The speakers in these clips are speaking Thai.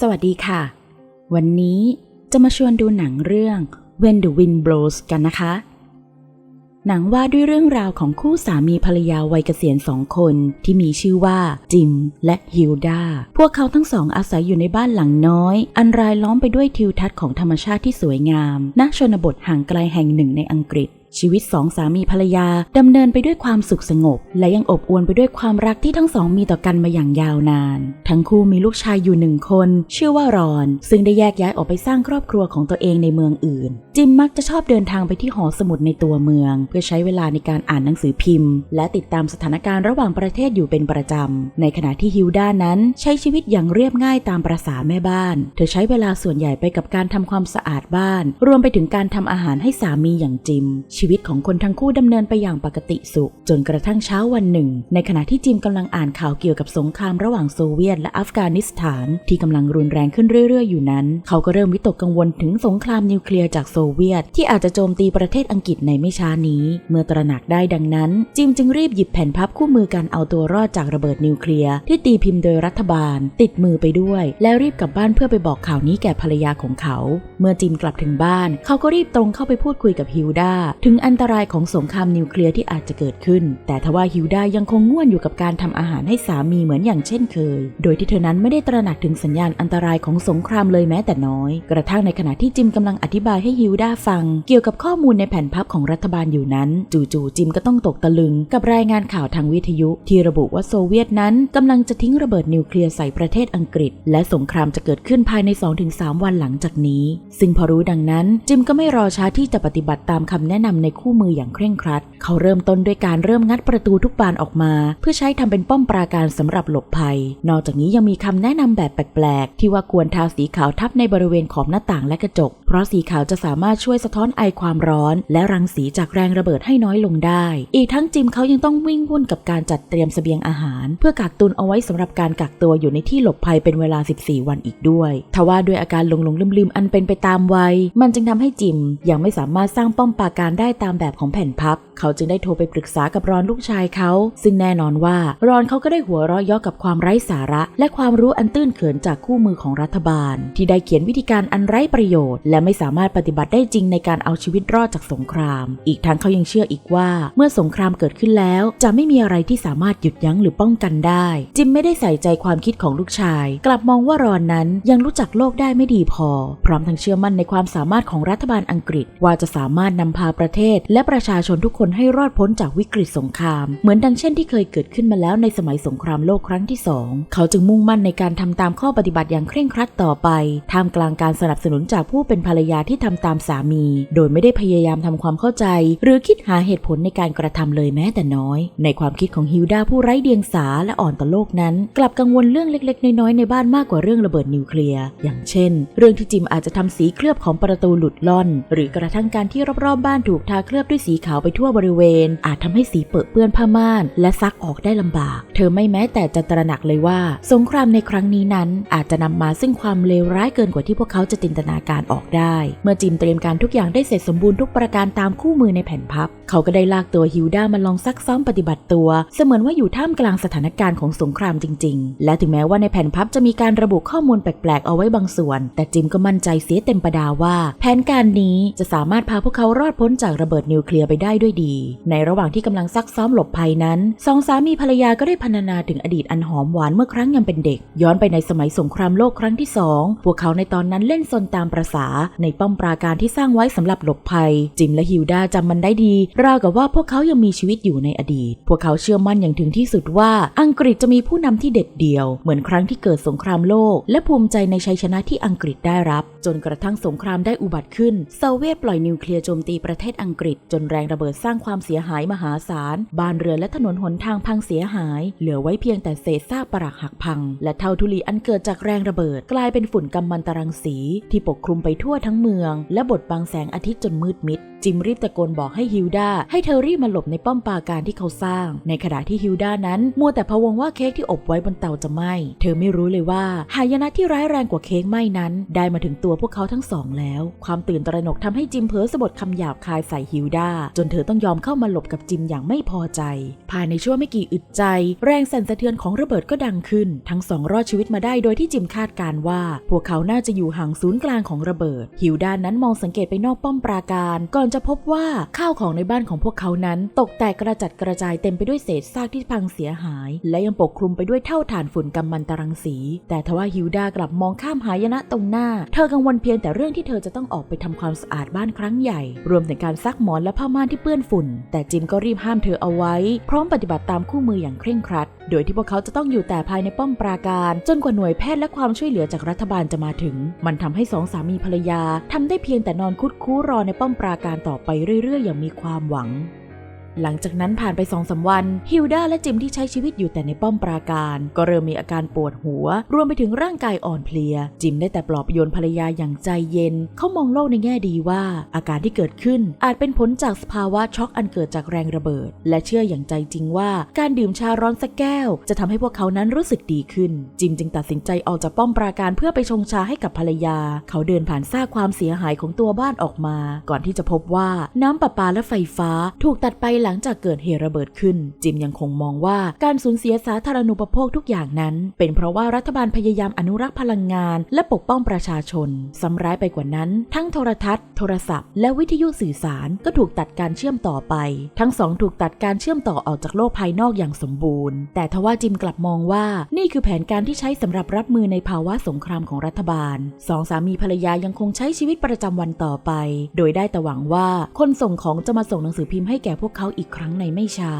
สวัสดีค่ะ วันนี้จะมาชวนดูหนังเรื่อง When the Wind Blows กันนะคะ หนังว่าด้วยเรื่องราวของคู่สามีภรรยาวัยเกษียณสองคนที่มีชื่อว่าจิมและฮิลดา พวกเขาทั้งสองอาศัยอยู่ในบ้านหลังน้อย อันรายล้อมไปด้วยทิวทัศน์ของธรรมชาติที่สวยงามณชนบทห่างไกลแห่งหนึ่งในอังกฤษ ชีวิตสองสามีภรรยาดำเนินไปด้วยความสุขสงบ และยังอบอวลไปด้วยความรักที่ทั้งสองมีต่อกันมาอย่างยาวนาน ทั้งคู่มีลูกชายอยู่หนึ่งคน ชื่อว่ารอน ซึ่งได้แยกย้ายออกไปสร้างครอบครัวของตัวเองในเมืองอื่น จิมมักจะชอบเดินทางไปที่หอสมุดในตัวเมือง เพื่อใช้เวลาในการอ่านหนังสือพิมพ์ และติดตามสถานการณ์ระหว่างประเทศอยู่เป็นประจำในขณะที่ฮิลด้านั้น ใช้ชีวิตอย่างเรียบง่ายตามประษาแม่บ้าน เธอใช้เวลาส่วนใหญ่ไปกับการทำความสะอาดบ้าน รวมไปถึงการทำอาหารให้สามีอย่างจิมชีวิตของคนทั้งคู่ดำเนินไปอย่างปกติสุข จนกระทั่งเช้าวันหนึ่ง ในขณะที่จิมกำลังอ่านข่าวเกี่ยวกับสงครามระหว่างโซเวียตและอัฟกานิสถานที่กำลังรุนแรงขึ้นเรื่อยๆ อยู่นั้น เขาก็เริ่มวิตกกังวลถึงสงครามนิวเคลียร์จากโซเวียต ที่อาจจะโจมตีประเทศอังกฤษในไม่ช้านี้ เมื่อตระหนักได้ดังนั้น จิมจึงรีบหยิบแผ่นพับคู่มือการเอาตัวรอดจากระเบิดนิวเคลียร์ที่ตีพิมพ์โดยรัฐบาล ติดมือไปด้วย แล้วรีบกลับบ้านเพื่อไปบอกข่าวนี้แก่ภรรยาของเขา เมื่อจิมกลับถึงบ้าน เขาก็รีบตรงเข้าไปพูดคุยกับฮิลดาถึงอันตรายของสงครามนิวเคลียร์ที่อาจจะเกิดขึ้น แต่ทว่าฮิลดายังคงง่วนอยู่กับการทำอาหารให้สามีเหมือนอย่างเช่นเคย โดยที่เธอนั้นไม่ได้ตระหนักถึงสัญญาณอันตรายของสงครามเลยแม้แต่น้อย กระทั่งในขณะที่จิมกำลังอธิบายให้ฮิลดาฟัง เกี่ยวกับข้อมูลในแผ่นพับของรัฐบาลอยู่นั้น จู่ๆจิมก็ต้องตกตะลึง กับรายงานข่าวทางวิทยุที่ระบุว่าโซเวียตนั้นกำลังจะทิ้งระเบิดนิวเคลียร์ใส่ประเทศอังกฤษ และสงครามจะเกิดขึ้นภายใน 2-3 วันหลังจากนี้ ซึ่งพอรู้ดังนั้น จิมก็ไม่รอช้าที่จะปฏิบัติตามคำแนะนำในคู่มืออย่างเคร่งครัด เขาเริ่มต้นด้วยการเริ่มงัดประตูทุกบานออกมา เพื่อใช้ทำเป็นป้อมปราการสำหรับหลบภัย นอกจากนี้ยังมีคำแนะนำแบบแปลกๆ ที่ว่าควรทาสีขาวทับในบริเวณขอบหน้าต่างและกระจก เพราะสีขาวจะสามารถช่วยสะท้อนไอความร้อน และรังสีจากแรงระเบิดให้น้อยลงได้ อีกทั้งจิมเขายังต้องวิ่งวุ่นกับการจัดเตรียมเสบียงอาหาร เพื่อกักตุนเอาไว้สำหรับการกักตัวอยู่ในที่หลบภัยเป็นเวลา 14 วันอีกด้วย ทว่าด้วยอาการหลงหลงลืมลืมๆอันเป็นไปตามวัย มันจึงทำให้จิมยังไม่สามารถสร้างป้อมปราการได้ตามแบบของแผ่นพับ เขาจึงได้โทรไปปรึกษากับรอนลูกชายเขา ซึ่งแน่นอนว่ารอนเขาก็ได้หัวเราะยาะกับความไร้สาระ และความรู้อันตื้นเขินจากคู่มือของรัฐบาล ที่ได้เขียนวิธีการอันไร้ประโยชน์ และไม่สามารถปฏิบัติได้จริงในการเอาชีวิตรอดจากสงคราม อีกทั้งเขายังเชื่ออีกว่า เมื่อสงครามเกิดขึ้นแล้ว จะไม่มีอะไรที่สามารถหยุดยั้งหรือป้องกันได้ จิมไม่ได้ใส่ใจความคิดของลูกชาย กลับมองว่ารอนนั้นยังรู้จักโลกได้ไม่ดีพอ พร้อมทั้งเชื่อมั่นในความสามารถของรัฐบาลอังกฤษว่าจะสามารถนำพาประเทศ และประชาชนทุกคนให้รอดพ้นจากวิกฤตสงคราม เหมือนดังเช่นที่เคยเกิดขึ้นมาแล้วในสมัยสงครามโลกครั้งที่สองเขาจึงมุ่งมั่นในการทำตามข้อปฏิบัติอย่างเคร่งครัดต่อไปท่ามกลางการสนับสนุนจากผู้เป็นภรรยาที่ทำตามสามี โดยไม่ได้พยายามทำความเข้าใจ หรือคิดหาเหตุผลในการกระทำเลยแม้แต่น้อย ในความคิดของฮิลดาผู้ไร้เดียงสาและอ่อนต่อโลกนั้น กลับกังวลเรื่องเล็ก ๆ น้อยๆในบ้านมากกว่าเรื่องระเบิดนิวเคลียร์อย่างเช่น เรื่องที่จิมอาจจะทำสีเคลือบของประตูหลุดล่อน หรือกระทั่งการที่รอบๆบ้านถูกทาเคลือบด้วยสีขาวไปทั่วบริเวณ อาจทำให้สีเปื้อนเปื้อนผ้าม่าน และซักออกได้ลำบาก เธอไม่แม้แต่จะตระหนักเลยว่า สงครามในครั้งนี้นั้น อาจจะนำมาซึ่งความเลวร้ายเกินกว่าที่พวกเขาจะจินตนาการออกได้ เมื่อจิมเตรียมการทุกอย่างได้เสร็จสมบูรณ์ทุกประการตามคู่มือในแผ่นพับ เขาก็ได้ลากตัวฮิลดามาลองซักซ้อมปฏิบัติตัว เสมือนว่าอยู่ท่ามกลางสถานการณ์ของสงครามจริง ๆ และถึงแม้ว่าในแผ่นพับจะมีการระบุข้อมูลแปลกๆ เอาไว้บางส่วน แต่จิมก็มั่นใจเสียเต็มประดาว่า แผนการนี้จะสามารถพาพวกเขารอดพ้นจากระเบิดนิวเคลียร์ไปได้ด้วยดี ในระหว่างที่กำลังซักซ้อมหลบภัยนั้นสองสามีภรรยาก็ได้พรรณนาถึงอดีตอันหอมหวานเมื่อครั้งยังเป็นเด็ก ย้อนไปในสมัยสงครามโลกครั้งที่สองพวกเขาในตอนนั้นเล่นซนตามประษา ในป้อมปราการที่สร้างไว้สำหรับหลบภัย จิมและฮิลดาจำมันได้ดี ราวกับว่าพวกเขายังมีชีวิตอยู่ในอดีต พวกเขาเชื่อมั่นอย่างถึงที่สุดว่าอังกฤษจะมีผู้นำที่เด็ดเดี่ยว เหมือนครั้งที่เกิดสงครามโลก และภูมิใจในชัยชนะที่อังกฤษได้รับ จนกระทั่งสงครามได้อุบัติขึ้น โซเวียตปล่อยนิวเคลียร์โจมตีประเทศอังกฤษ จนแรงระเบิดสร้างความเสียหายมหาศาล บ้านเรือนและถนนหนทางพังเสียหาย เหลือไว้เพียงแต่เศษซากปรักหักพัง และเท่าทุลีอันเกิดจากแรงระเบิด กลายเป็นฝุ่นกัมมันตรังสี ที่ปกคลุมไปทั่วทั้งเมือง และบดบังแสงอาทิตย์จนมืดมิดจิมรีบตะโกนบอกให้ฮิลดาให้เธอรีบมาหลบในป้อมปราการที่เขาสร้าง ในขณะที่ฮิลดานั้น มัวแต่พะวงว่าเค้กที่อบไว้บนเตาจะไหม้เธอไม่รู้เลยว่าหายนะที่ร้ายแรงกว่าเค้กไหม้นั้น ได้มาถึงตัวพวกเขาทั้งสองแล้ว ความตื่นตระหนกทำให้จิมเผลอสะบดคำหยาบคายใส่ฮิลดาจนเธอต้องยอมเข้ามาหลบกับจิมอย่างไม่พอใจ ภายในชั่วไม่กี่อึดใจ แรงสั่นสะเทือนของระเบิดก็ดังขึ้น ทั้งสองรอดชีวิตมาได้โดยที่จิมคาดการว่า พวกเขาน่าจะอยู่ห่างศูนย์กลางของระเบิด ฮิวดานั้นมองสังเกตไปนอกป้อมปราการ ก่อนจะพบว่าข้าวของในบ้านของพวกเขานั้น ตกแตกกระจัดกระจายเต็มไปด้วยเศษซากที่พังเสียหาย และยังปกคลุมไปด้วยเท่าฐานฝุ่นกำมันตรังสี แต่ทว่าฮิวดากลับมองข้ามหายนะตรงหน้า เธอกังวลเพียงแต่เรื่องที่เธอจะต้องออกไปทำความสะอาดบ้านครั้งใหญ่ รวมถึงการซักหมอนและผ้าม่านที่เปื้อนฝุ่น แต่จิมก็รีบห้ามเธอเอาไว้ พร้อมปฏิบัติตามคู่มืออย่างเคร่งครัด โดยที่พวกเขาจะต้องอยู่แต่ภายในป้อมปราการ จนกว่าหน่วยแพทย์และความช่วยเหลือจากรัฐบาลจะมาถึง มันทำให้สองสามีภรรยาทำได้เพียงแต่นอนคุดคู้รอในป้อมปราการต่อไปเรื่อยๆ อย่างมีความหวัง หลังจากนั้นผ่านไปสองสาวันฮิลดาและจิมที่ใช้ชีวิตอยู่แต่ในป้อมปราการ ก็เริ่มมีอาการปวดหัว รวมไปถึงร่างกายอ่อนเพลีย จิมได้แต่ปลอบโยนภรรยาอย่างใจเย็น เขามองโลกในแง่ดีว่า อาการที่เกิดขึ้นอาจเป็นผลจากสภาวะช็อกอันเกิดจากแรงระเบิด และเชื่ออย่างใจจริงว่า การดื่มชาร้อนสักแก้ว จะทำให้พวกเขานั้นรู้สึกดีขึ้น จิมจึงตัดสินใจออกจากป้อมปราการเพื่อไปชงชาให้กับภรรยา เขาเดินผ่านซากความเสียหายของตัวบ้านออกมา ก่อนที่จะพบว่าน้ำประปาและไฟฟ้า ถูกตัดไปหลังจากเกิดเหตุระเบิดขึ้น จิมยังคงมองว่าการสูญเสียสาธารณูปโภคทุกอย่างนั้น เป็นเพราะว่ารัฐบาลพยายามอนุรักษ์พลังงาน และปกป้องประชาชนซ้ำร้ายไปกว่านั้น ทั้งโทรทัศน์ โทรศัพท์ และวิทยุสื่อสารก็ถูกตัดการเชื่อมต่อไป ทั้งสองถูกตัดการเชื่อมต่อออกจากโลกภายนอกอย่างสมบูรณ์ แต่ทว่าจิมกลับมองว่านี่คือแผนการที่ใช้สำหรับรับมือในภาวะสงครามของรัฐบาลสองสามีภรรยายังคงใช้ชีวิตประจำวันต่อไป โดยได้แต่หวังว่าคนส่งของจะมาส่งหนังสือพิมพ์ให้แก่พวกเขาอีกครั้งในไม่ช้า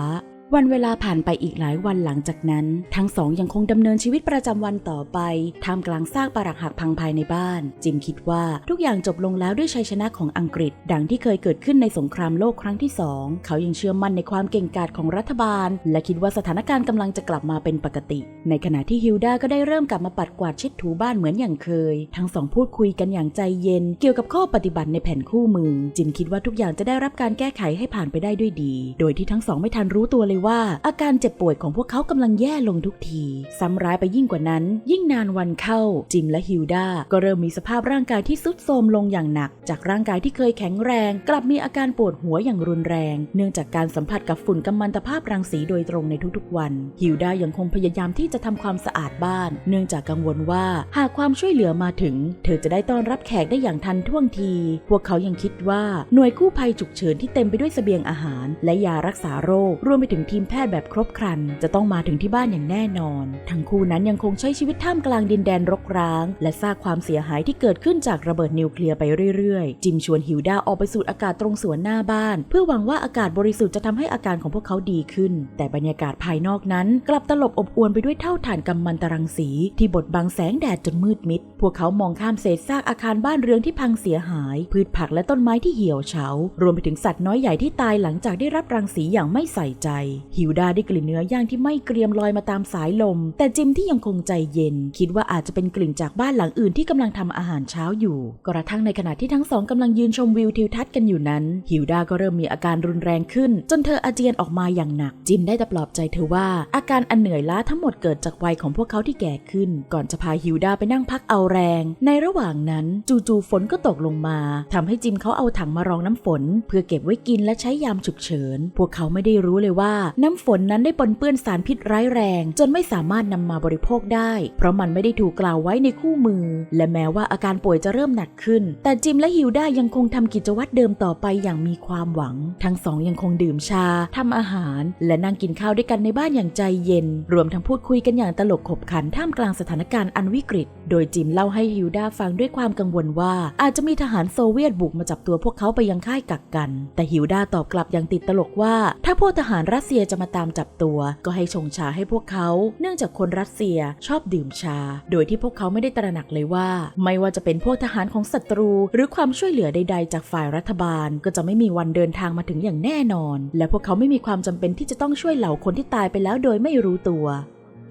วันเวลาผ่านไปอีกหลายวันหลังจากนั้น ทั้งสองยังคงดำเนินชีวิตประจำวันต่อไปท่ามกลางซากปรักหักพังภายในบ้าน จิมคิดว่าทุกอย่างจบลงแล้วด้วยชัยชนะของอังกฤษ ดังที่เคยเกิดขึ้นในสงครามโลกครั้งที่สองเขายังเชื่อมั่นในความเก่งกาจของรัฐบาล และคิดว่าสถานการณ์กำลังจะกลับมาเป็นปกติ ในขณะที่ฮิลดาก็ได้เริ่มกลับมาปัดกวาดเช็ดถูบ้านเหมือนอย่างเคย ทั้งสองพูดคุยกันอย่างใจเย็น เกี่ยวกับข้อปฏิบัติในแผนคู่มือ จิมคิดว่าทุกอย่างจะได้รับการแก้ไขให้ผ่านไปได้ด้วยดี โดยที่ทั้งสองไม่ทันรู้ตัวเลยว่าอาการเจ็บป่วยของพวกเขากำลังแย่ลงทุกที ซ้ำร้ายไปยิ่งกว่านั้น ยิ่งนานวันเข้า จิมและฮิลดาก็เริ่มมีสภาพร่างกายที่ทรุดโทรมลงอย่างหนัก จากร่างกายที่เคยแข็งแรง กลับมีอาการปวดหัวอย่างรุนแรง เนื่องจากการสัมผัสกับฝุ่นกัมมันตภาพรังสีโดยตรงในทุกๆ วัน ฮิลดายังคงพยายามที่จะทำความสะอาดบ้าน เนื่องจากกังวลว่าหากความช่วยเหลือมาถึง เธอจะได้ต้อนรับแขกได้อย่างทันท่วงที พวกเขายังคิดว่าหน่วยกู้ภัยฉุกเฉินที่เต็มไปด้วยเสบียงอาหาร และยารักษาโรครวมไปถึงทีมแพทย์แบบครบครัน จะต้องมาถึงที่บ้านอย่างแน่นอน ทั้งคู่นั้นยังคงใช้ชีวิตท่ามกลางดินแดนรกร้าง และซากความเสียหายที่เกิดขึ้นจากระเบิดนิวเคลียร์ไปเรื่อยๆ จิมชวนฮิวดาออกไปสูดอากาศตรงสวนหน้าบ้าน เพื่อหวังว่าอากาศบริสุทธิ์จะทำให้อาการของพวกเขาดีขึ้น แต่บรรยากาศภายนอกนั้น กลับตลบอบอวนไปด้วยเท่าฐานกำมันตรังสี ที่บดบังแสงแดดจนมืดมิด พวกเขามองข้ามเศษซากอาคารบ้านเรือนที่พังเสียหาย พืชผักและต้นไม้ที่เหี่ยวเฉา รวมไปถึงสัตว์น้อยใหญ่ที่ตายหลังจากได้รับรังสีอย่างไม่ใส่ใจฮิวดาได้กลิ่นเนื้อย่างที่ไม่เกรียมลอยมาตามสายลม แต่จิมที่ยังคงใจเย็น คิดว่าอาจจะเป็นกลิ่นจากบ้านหลังอื่นที่กำลังทำอาหารเช้าอยู่ กระทั่งในขณะที่ทั้งสองกำลังยืนชมวิวทิวทัศน์กันอยู่นั้น ฮิวดาก็เริ่มมีอาการรุนแรงขึ้น จนเธออาเจียนออกมาอย่างหนัก จิมได้แต่ปลอบใจเธอว่า อาการอันเหนื่อยล้าทั้งหมดเกิดจากวัยของพวกเขาที่แก่ขึ้น ก่อนจะพาฮิวดาไปนั่งพักเอาแรง ในระหว่างนั้นจู่ๆฝนก็ตกลงมาทำให้จิมเขาเอาถังมารองน้ำฝน เพื่อเก็บไว้กินและใช้ยามฉุกเฉิน พวกเขาไม่ได้รู้เลยว่าน้ำฝนนั้นได้ปนเปื้อนสารพิษร้ายแรง จนไม่สามารถนำมาบริโภคได้ เพราะมันไม่ได้ถูกกล่าวไว้ในคู่มือ และแม้ว่าอาการป่วยจะเริ่มหนักขึ้น แต่จิมและฮิวดายังคงทำกิจวัตรเดิมต่อไปอย่างมีความหวัง ทั้งสองยังคงดื่มชาทำอาหาร และนั่งกินข้าวด้วยกันในบ้านอย่างใจเย็น รวมทั้งพูดคุยกันอย่างตลกขบขันท่ามกลางสถานการณ์อันวิกฤต โดยจิมเล่าให้ฮิวดาฟังด้วยความกังวลว่า อาจจะมีทหารโซเวียตบุกมาจับตัวพวกเขาไปยังค่ายกักกัน แต่ฮิวดาตอบกลับอย่างติดตลกว่า ถ้าพวกทหารรัสเซียจะมาตามจับตัว ก็ให้ชงชาให้พวกเขา เนื่องจากคนรัสเซียชอบดื่มชา โดยที่พวกเขาไม่ได้ตระหนักเลยว่า ไม่ว่าจะเป็นพวกทหารของศัตรู หรือความช่วยเหลือใด ๆ จากฝ่ายรัฐบาล ก็จะไม่มีวันเดินทางมาถึงอย่างแน่นอน และพวกเขาไม่มีความจำเป็นที่จะต้องช่วยเหล่าคนที่ตายไปแล้วโดยไม่รู้ตัว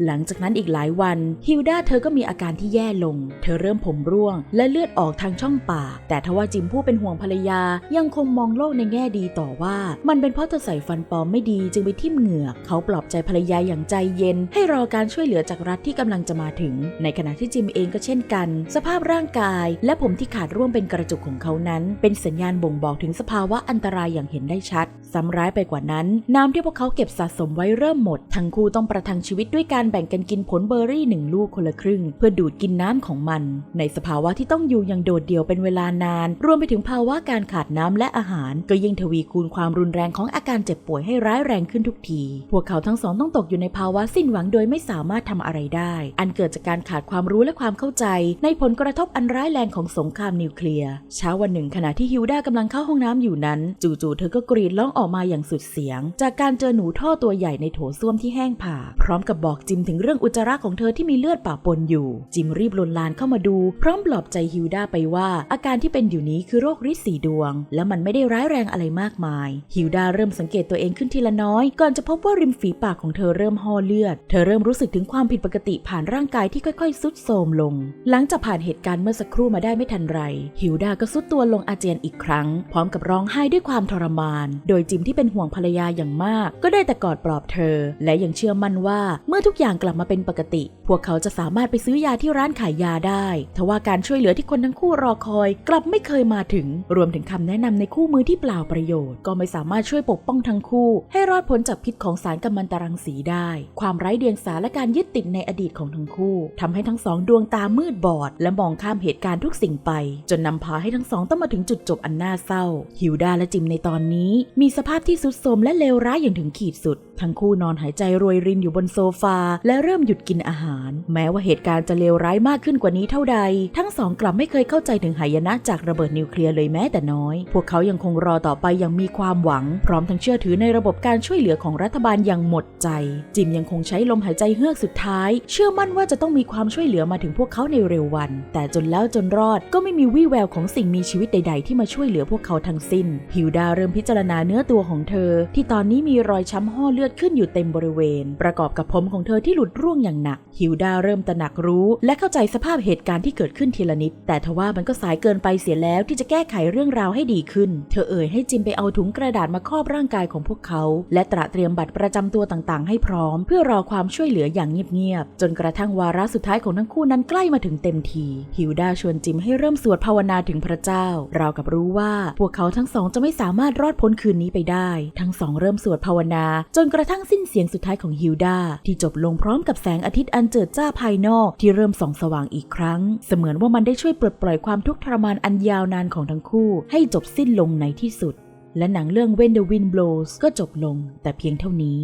หลังจากนั้นอีกหลายวันฮิลดาเธอก็มีอาการที่แย่ลง เธอเริ่มผมร่วง และเลือดออกทางช่องปาก แต่ทว่าจิมผู้เป็นห่วงภรรยา ยังคงมองโลกในแง่ดีต่อว่า มันเป็นเพราะเธอใส่ฟันปลอมไม่ดีจึงไปทิ่มเหงือก เขาปลอบใจภรรยาอย่างใจเย็น ให้รอการช่วยเหลือจากรัฐที่กำลังจะมาถึง ในขณะที่จิมเองก็เช่นกัน สภาพร่างกาย และผมที่ขาดร่วมเป็นกระจุกของเขานั้น เป็นสัญญาณบ่งบอกถึงสภาวะอันตรายอย่างเห็นได้ชัดซ้ำร้ายไปกว่านั้น น้ำที่พวกเขาเก็บสะสมไว้เริ่มหมด ทั้งคู่ต้องประทังชีวิตด้วยการแบ่งกันกินผลเบอร์รี่หนึ่งลูกคนละครึ่ง เพื่อดูดกินน้ำของมัน ในสภาวะที่ต้องอยู่อย่างโดดเดี่ยวเป็นเวลานาน รวมไปถึงภาวะการขาดน้ำและอาหาร ก็ยิ่งทวีคูณความรุนแรงของอาการเจ็บป่วยให้ร้ายแรงขึ้นทุกที พวกเขาทั้งสองต้องตกอยู่ในภาวะสิ้นหวังโดยไม่สามารถทำอะไรได้ อันเกิดจากการขาดความรู้และความเข้าใจ ในผลกระทบอันร้ายแรงของสงครามนิวเคลียร์เช้าวันหนึ่งขณะที่ฮิวดากำลังเข้าห้องน้ำอยู่นั้น จู่ๆเธอก็กรีดร้องออกมาอย่างสุดเสียง จากการเจอหนูท่อตัวใหญ่ในโถส้วมที่แห้งผาพร้อมกับบอกจิมถึงเรื่องอุจจาระของเธอที่มีเลือดป่าปนอยู่ จิมรีบลนลานเข้ามาดู พร้อมปลอบใจฮิวดาไปว่าอาการที่เป็นอยู่นี้คือโรคริดสีดวง และมันไม่ได้ร้ายแรงอะไรมากมาย ฮิวดาเริ่มสังเกตตัวเองขึ้นทีละน้อย ก่อนจะพบว่าริมฝีปากของเธอเริ่มห่อเลือด เธอเริ่มรู้สึกถึงความผิดปกติผ่านร่างกายที่ค่อยๆสุดโทรมลง หลังจากผ่านเหตุการณ์เมื่อสักครู่มาได้ไม่ทันไร ฮิวดาก็สุดตัวลงอาเจียนอีกครั้ง พร้อมกับร้องไห้ด้วยความทรมาน โดยจิมที่เป็นห่วงภรรยาอย่างมาก ก็ได้แต่กอดปลอบเธอ และยังเชื่อมั่นว่าเมื่อทุกอย่างกลับมาเป็นปกติพวกเขาจะสามารถไปซื้อยาที่ร้านขายยาได้ทว่าการช่วยเหลือที่คนทั้งคู่รอคอย กลับไม่เคยมาถึง รวมถึงคำแนะนำในคู่มือที่เปล่าประโยชน์ ก็ไม่สามารถช่วยปกป้องทั้งคู่ ให้รอดพ้นจากพิษของสารกัมมันตรังสีได้ ความไร้เดียงสาและการยึดติดในอดีตของทั้งคู่ทำให้ทั้งสองดวงตามืดบอด และมองข้ามเหตุการณ์ทุกสิ่งไป จนนำพาให้ทั้งสองต้องมาถึงจุดจบอันน่าเศร้า ฮิวดาและจิมในตอนนี้ มีสภาพที่สุดโทรมและเลวร้ายอย่างถึงขีดสุด ทั้งคู่นอนหายใจรวยรินอยู่บนโซฟา และเริ่มหยุดกินอาหารแม้ว่าเหตุการณ์จะเลวร้ายมากขึ้นกว่านี้เท่าใด ทั้งสองกลับไม่เคยเข้าใจถึงหายนะจากระเบิดนิวเคลียร์เลยแม้แต่น้อย พวกเขายังคงรอต่อไปอย่างมีความหวัง พร้อมทั้งเชื่อถือในระบบการช่วยเหลือของรัฐบาลอย่างหมดใจ จิมยังคงใช้ลมหายใจเฮือกสุดท้าย เชื่อมั่นว่าจะต้องมีความช่วยเหลือมาถึงพวกเขาในเร็ววัน แต่จนแล้วจนรอดก็ไม่มีวี่แววของสิ่งมีชีวิตใด ๆ ที่มาช่วยเหลือพวกเขาทั้งสิ้น ฮิวดาเริ่มพิจารณาเนื้อตัวของเธอ ที่ตอนนี้มีรอยช้ำห่อเลือดขึ้นอยู่เต็มบริเวณ ประกอบกับผมของเธอที่หลุดร่วงอย่างหนักฮิิวดาเริ่มตระหนักรู้ และเข้าใจสภาพเหตุการณ์ที่เกิดขึ้นทีละนิด แต่ทว่ามันก็สายเกินไปเสียแล้วที่จะแก้ไขเรื่องราวให้ดีขึ้น เธอเอ่ยให้จิมไปเอาถุงกระดาษมาครอบร่างกายของพวกเขา และตระเตรียมบัตรประจำตัวต่างๆ ให้พร้อม เพื่อรอความช่วยเหลืออย่างเงียบๆจนกระทั่งวาระสุดท้ายของทั้งคู่นั้นใกล้มาถึงเต็มทีฮิวดาชวนจิมให้เริ่มสวดภาวนาถึงพระเจ้าราวกับรู้ว่าพวกเขาทั้งสองจะไม่สามารถรอดพ้นคืนนี้ไปได้ ทั้งสองเริ่มสวดภาวนา จนกระทั่งสิ้นเสียงสุดท้ายของฮิวดาที่จบลงพร้อมกับแสงอาทิตย์อันเจิดจ้าภายนอกที่เริ่มส่องสว่างอีกครั้ง เสมือนว่ามันได้ช่วยปลดปล่อยความทุกข์ทรมานอันยาวนานของทั้งคู่ ให้จบสิ้นลงในที่สุด และหนังเรื่อง When the Wind Blows ก็จบลงแต่เพียงเท่านี้